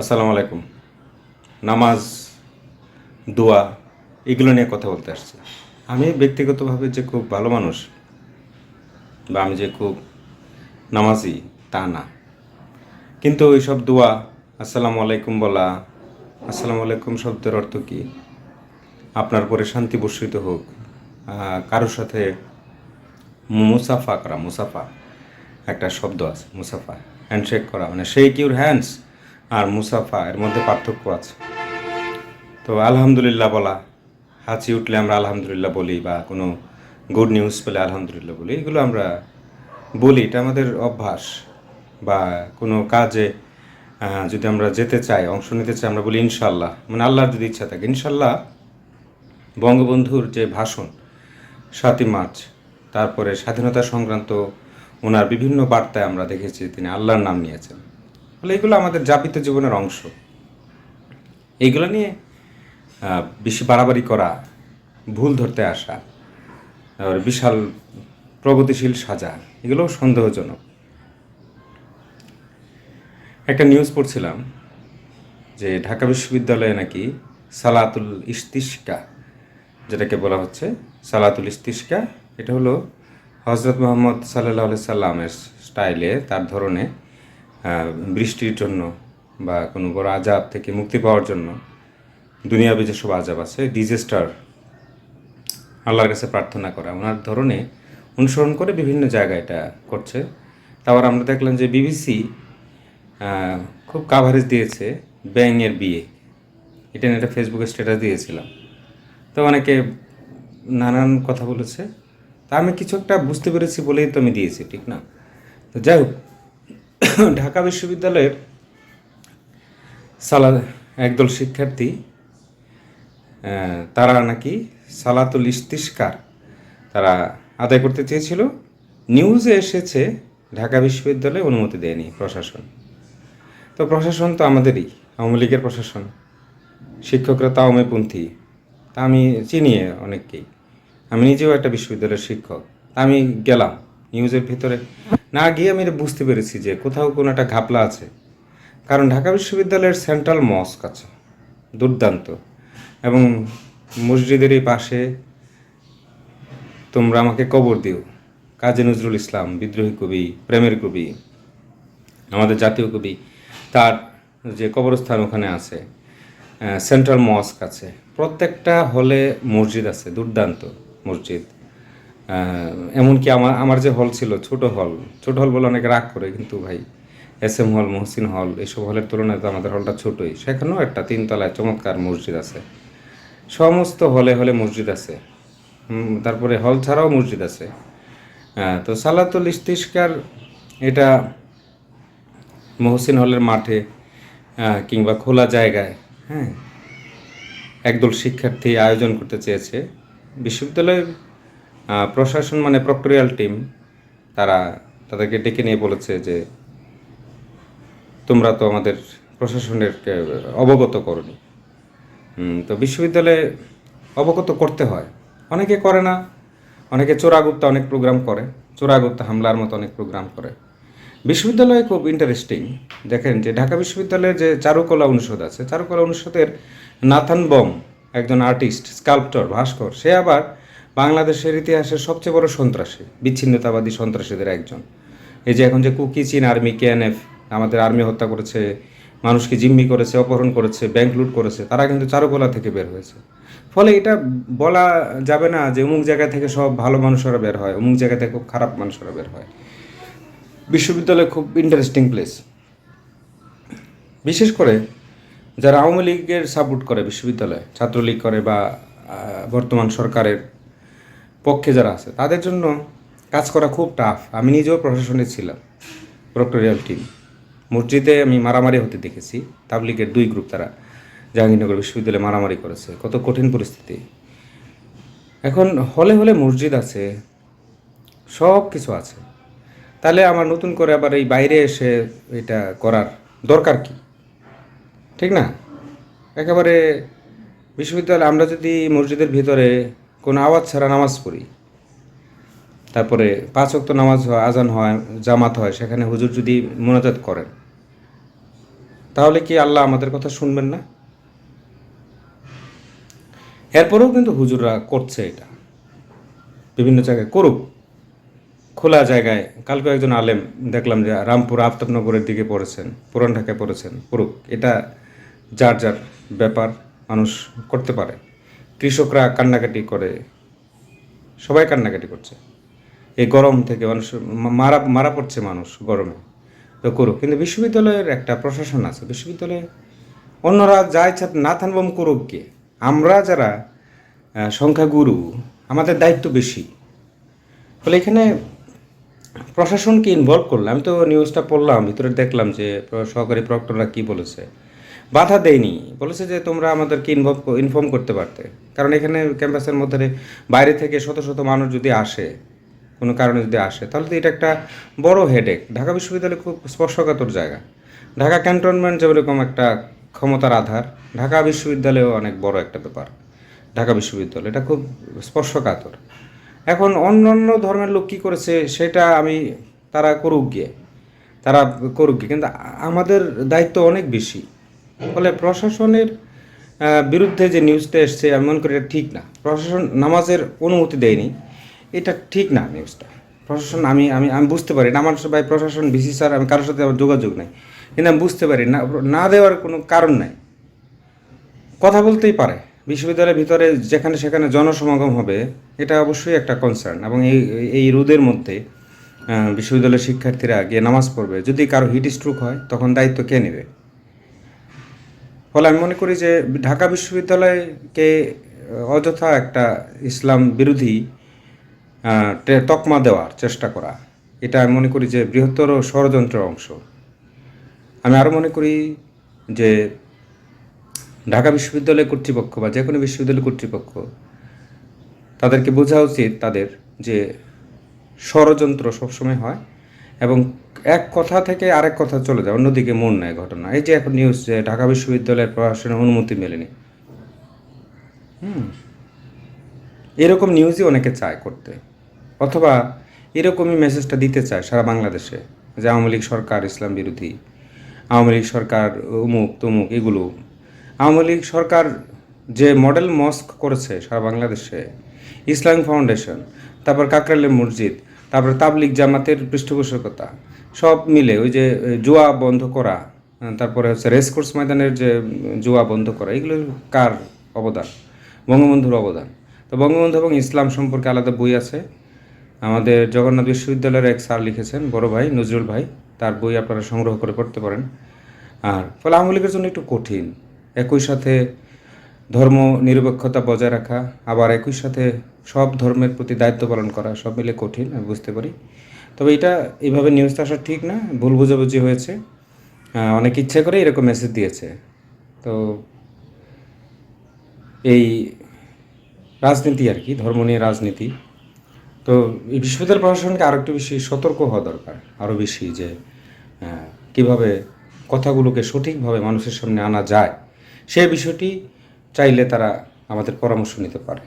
আসসালামু আলাইকুম। নামাজ, দোয়া, এগুলো নিয়ে কথা বলতে আসছে। আমি ব্যক্তিগতভাবে যে খুব ভালো মানুষ বা আমি যে খুব নামাজি, তা না। কিন্তু ওইসব দোয়া, আসসালামু আলাইকুম বলা, আসসালামু আলাইকুম শব্দের অর্থ কি? আপনার পরে শান্তি বর্ষিত হোক কারোর সাথে মুসাফা করা, মুসাফা, একটা শব্দ আছে, মুসাফা হ্যান্ডশেক করা মানে শেক ইউর হ্যান্ডস আর মুসাফা, এর মধ্যে পার্থক্য আছে। তো আলহামদুলিল্লাহ বলা, হাঁচি উঠলে আমরা আলহামদুলিল্লাহ বলি বা কোনো গুড নিউজ পেলে আলহামদুলিল্লাহ বলি, এগুলো আমরা বলি। এটা আমাদের অভ্যাস বা কোনো কাজে যদি আমরা যেতে চাই, অংশ নিতে চাই, আমরা বলি ইনশাল্লাহ। মানে আল্লাহর যদি ইচ্ছা থাকে, ইনশাল্লাহ বঙ্গবন্ধুর যে ভাষণ, সাতই মার্চ, তারপরে স্বাধীনতা সংক্রান্ত ওনার বিভিন্ন বার্তায় আমরা দেখেছি, তিনি আল্লাহর নাম নিয়েছেন। ফলে এগুলো আমাদের যাপিত জীবনের অংশ। এইগুলো নিয়ে বেশি বাড়াবাড়ি করা, ভুল ধরতে আসা বিশাল প্রগতিশীল সাজা এগুলো সন্দেহজনক। একটা নিউজ পড়ছিলাম যে ঢাকা বিশ্ববিদ্যালয়ে নাকি সালাতুল ইস্তিস্কা যেটাকে বলা হচ্ছে, সালাতুল ইস্তিস্কা এটা হলো হজরত মোহাম্মদ সাল্লাহ সাল্লামের স্টাইলে তার ধরনে বৃষ্টির জন্য বা কোনো বড় আজাব থেকে মুক্তি পাওয়ার জন্য দুনিয়াবি যেসব আজাব আছে ডিজেস্টার আল্লাহর কাছে প্রার্থনা করা, ওনার ধরনে অনুসরণ করে বিভিন্ন জায়গায় এটা করছে। তারপর আমরা দেখলাম যে বিবিসি খুব কাভারেজ দিয়েছে ব্যাঙের বিয়ে। এটা নিয়ে একটা ফেসবুকে স্ট্যাটাস দিয়েছিলাম। তো অনেকে নানান কথা বলেছে। তা আমি কিছু একটা বুঝতে পেরেছি বলেই তো আমি দিয়েছি, ঠিক না? তো যাই হোক ঢাকা বিশ্ববিদ্যালয়ের সালা একদল শিক্ষার্থী তারা নাকি সালাতুল ইস্তিস্কার তারা আদায় করতে চেয়েছিল। নিউজে এসেছে, ঢাকা বিশ্ববিদ্যালয়ে অনুমতি দেয়নি প্রশাসন। তো প্রশাসন তো আমাদেরই, আওয়ামী লীগের প্রশাসন। শিক্ষকরা তো আওয়ামীপন্থী। তা আমি চিনি অনেককেই। আমি নিজেও একটা বিশ্ববিদ্যালয়ের শিক্ষক। আমি গেলাম, নিউজের ভিতরে। না গিয়ে আমি বুঝতে পেরেছি যে কোথাও কোনো একটা ঘাপলা আছে। কারণ ঢাকা বিশ্ববিদ্যালয়ের সেন্ট্রাল মস্ক আছে, দুর্দান্ত। এবং মসজিদের এই পাশে তোমরা আমাকে কবর দিও। কাজী নজরুল ইসলাম, বিদ্রোহী কবি, প্রেমের কবি, আমাদের জাতীয় কবি, তার যে কবরস্থান ওখানে আছে সেন্ট্রাল মস্ক আছে। প্রত্যেকটা হলে মসজিদ আছে, দুর্দান্ত মসজিদ। এমনকি আমার আমার যে হল ছিল, ছোট হল ছোট হল বলে অনেকে রাগ করে কিন্তু ভাই এস এম হল মহসিন হল এইসব হলের তুলনায় তো আমাদের হলটা ছোটই। সেখানেও একটা তিনতলায় চমৎকার মসজিদ আছে। সমস্ত হলে হলে মসজিদ আছে। তারপরে হল ছাড়াও মসজিদ আছে। তো সালাতুল ইস্তিস্কার এটা মহসিন হলের মাঠে কিংবা খোলা জায়গায় হ্যাঁ একদল শিক্ষার্থী আয়োজন করতে চেয়েছে। বিশ্ববিদ্যালয়ের প্রশাসন মানে প্রক্টোরিয়াল টিম, তারা তাদেরকে ডেকে নিয়ে বলেছে যে তোমরা তো আমাদের প্রশাসনের অবগত করনি। তো বিশ্ববিদ্যালয়ে অবগত করতে হয়। অনেকে করে না। অনেকে চোরাগুপ্তা অনেক প্রোগ্রাম করে। চোরাগুপ্তা হামলার মতো অনেক প্রোগ্রাম করে। বিশ্ববিদ্যালয়ে খুব ইন্টারেস্টিং দেখেন যে ঢাকা বিশ্ববিদ্যালয়ের যে চারুকলা অনুষদ আছে, চারুকলা অনুষদের নাথান বম, একজন আর্টিস্ট স্কাল্পটর ভাস্কর, সে আবার বাংলাদেশের ইতিহাসের সবচেয়ে বড় সন্ত্রাসী, বিচ্ছিন্নতাবাদী সন্ত্রাসীদের একজন। এই যে এখন যে কুকি, চীন আর্মি, কেএনএফ, আমাদের আর্মি হত্যা করেছে, মানুষকে জিম্মি করেছে, অপহরণ করেছে, ব্যাংক লুট করেছে, তারা কিন্তু চারুকলা থেকে বের হয়েছে। ফলে এটা বলা যাবে না যে অমুক জায়গা থেকে সব ভালো মানুষেরা বের হয়, অমুক জায়গা থেকে খুব খারাপ মানুষেরা বের হয়। বিশ্ববিদ্যালয় খুব ইন্টারেস্টিং প্লেস বিশেষ করে যারা আওয়ামী লীগের সাপোর্ট করে বিশ্ববিদ্যালয়ে, ছাত্রলীগ করে বা বর্তমান সরকারের পক্ষে যারা আছে, তাদের জন্য কাজ করা খুব টাফ আমি নিজেও প্রশাসনে ছিলাম প্রক্টোরিয়াল টিম মসজিদে আমি মারামারি হতে দেখেছি, তাবলিগের দুই গ্রুপ তারা জাহাঙ্গীরনগর বিশ্ববিদ্যালয়ে মারামারি করেছে, কত কঠিন পরিস্থিতি। এখন হলে হলে মসজিদ আছে, সব কিছু আছে। তাহলে আমার নতুন করে আবার এই বাইরে এসে এটা করার দরকার কি? ঠিক না? একেবারে বিশ্ববিদ্যালয়ে, আমরা যদি মসজিদের ভিতরে কোনো আওয়াজ ছাড়া নামাজ পড়ি। তারপরে পাঁচ ওয়াক্ত নামাজ হয়, আজান হয়, জামাত হয়, সেখানে হুজুর যদি মোনাজাত করেন। তাহলে কি আল্লাহ আমাদের কথা শুনবেন না? এরপরেও কিন্তু হুজুররা করছে এটা। বিভিন্ন জায়গায় করুক। খোলা জায়গায় কালকে একজন আলেম দেখলাম যে রামপুর আফতাবনগরের দিকে পড়েছেন, পুরান ঢাকায় পড়েছেন, করুক। এটা যার যার ব্যাপার, মানুষ করতে পারে। কৃষকরা কান্নাকাটি করে। সবাই কান্নাকাটি করছে। এই গরম থেকে মানুষ মারা মারা পড়ছে মানুষ গরমে। তো করুক, কিন্তু বিশ্ববিদ্যালয়ের একটা প্রশাসন আছে। বিশ্ববিদ্যালয়ে অন্যরা যা ইচ্ছা না থানবম করুক কে আমরা যারা সংখ্যাগুরু, আমাদের দায়িত্ব বেশি। ফলে এখানে প্রশাসনকে ইনভলভ করলাম আমি তো নিউজটা পড়লাম, ভিতরে দেখলাম যে সহকারী প্রক্টররা কি বলেছে। বাধা দেয়নি। বলেছে যে তোমরা আমাদেরকে ইনভলভ ইনফর্ম করতে পারতে। কারণ এখানে ক্যাম্পাসের মধ্যে বাইরে থেকে শত শত মানুষ যদি আসে, কোনো কারণে যদি আসে, তাহলে তো এটা একটা বড় হেডেক ঢাকা বিশ্ববিদ্যালয় খুব স্পর্শকাতর জায়গা। ঢাকা ক্যান্টনমেন্ট যেরকম একটা ক্ষমতার আধার, ঢাকা বিশ্ববিদ্যালয়ও অনেক বড় একটা ব্যাপার। ঢাকা বিশ্ববিদ্যালয়, এটা খুব স্পর্শকাতর। এখন অন্য অন্য ধর্মের লোক কী করেছে, সেটা আমি, তারা করুক গিয়ে, তারা করুক গিয়ে। কিন্তু আমাদের দায়িত্ব অনেক বেশি। ফলে প্রশাসনের বিরুদ্ধে যে নিউজটা এসছে, আমি মনে করি এটা ঠিক না। প্রশাসন নামাজের অনুমতি দেয়নি। এটা ঠিক না নিউজটা। প্রশাসন, আমি আমি আমি বুঝতে পারি। না আমার ভাই প্রশাসন, বিসি স্যার, আমি কারোর সাথে আমার যোগাযোগ নাই। কিন্তু আমি বুঝতে পারি, না না দেওয়ার কোনো কারণ নাই। কথা বলতেই পারে। বিশ্ববিদ্যালয়ের ভিতরে যেখানে সেখানে জনসমাগম হবে, এটা অবশ্যই একটা কনসার্ন এবং এই এই রোদের মধ্যে বিশ্ববিদ্যালয়ের শিক্ষার্থীরা গিয়ে নামাজ পড়বে। যদি কারও হিট স্ট্রোক হয়, তখন দায়িত্ব কে নেবে? ফলে আমি মনে করি যে ঢাকা বিশ্ববিদ্যালয়কে অযথা একটা ইসলাম বিরোধী তকমা দেওয়ার চেষ্টা করা, এটা আমি মনে করি যে বৃহত্তর ষড়যন্ত্রের অংশ। আমি আরও মনে করি যে ঢাকা বিশ্ববিদ্যালয় কর্তৃপক্ষ বা যে কোনো বিশ্ববিদ্যালয় কর্তৃপক্ষ, তাদেরকে বোঝা উচিত তাদের যে ষড়যন্ত্র সবসময় হয় এবং এক কথা থেকে আরেক কথা চলে যায়, অন্যদিকে মন নেয় ঘটনা। এই যে এখন নিউজ যে ঢাকা বিশ্ববিদ্যালয়ের প্রশাসনের অনুমতি মেলেনি। হুম। এরকম নিউজই অনেকে চায় করতে। অথবা এরকমই মেসেজটা দিতে চায় সারা বাংলাদেশে, যে আওয়ামী লীগ সরকার ইসলাম বিরোধী, আওয়ামী লীগ সরকার উমুক তুমুক এগুলো। আওয়ামী লীগ সরকার যে মডেল মস্ক করেছে সারা বাংলাদেশে ইসলামিক ফাউন্ডেশন তারপর কাকরালের মসজিদ তারপর তাবলিগ জামাতের পৃষ্ঠপোষকতা, সব মিলে ওই যে জুয়া বন্ধ করা তারপরে হচ্ছে রেসকোর্স ময়দানের যে জুয়া বন্ধ করা, এগুলো কার অবদান? বঙ্গবন্ধুর অবদান। তো বঙ্গবন্ধু এবং ইসলাম সম্পর্কে আলাদা বই আছে। আমাদের জগন্নাথ বিশ্ববিদ্যালয়ের এক স্যার লিখেছেন, বড় ভাই নজরুল ভাই, তার বই আপনারা সংগ্রহ করে পড়তে পারেন। আর ফলে আওয়ামী লীগের জন্য একটু কঠিন। একই সাথে ধর্ম নিরপেক্ষতা বজায় রাখা, আবার একই সাথে সব ধর্মের প্রতি দায়িত্ব পালন করা সব মিলে কঠিন, আমি বুঝতে পারি। তবে এটা এইভাবে নিউজটা আসা ঠিক না, ভুল বুঝাবুঝি হয়েছে। অনেক ইচ্ছে করে এরকম মেসেজ দিয়েছে। তো এই রাজনীতি আর কি, ধর্ম নিয়ে রাজনীতি। তো এই বিশ্ববিদ্যালয় প্রশাসনকে আরও একটু বেশি সতর্ক হওয়া দরকার আরও বেশি যে কীভাবে কথাগুলোকে সঠিকভাবে মানুষের সামনে আনা যায় সেই বিষয়টি চাইলে তারা আমাদের পরামর্শ নিতে পারে।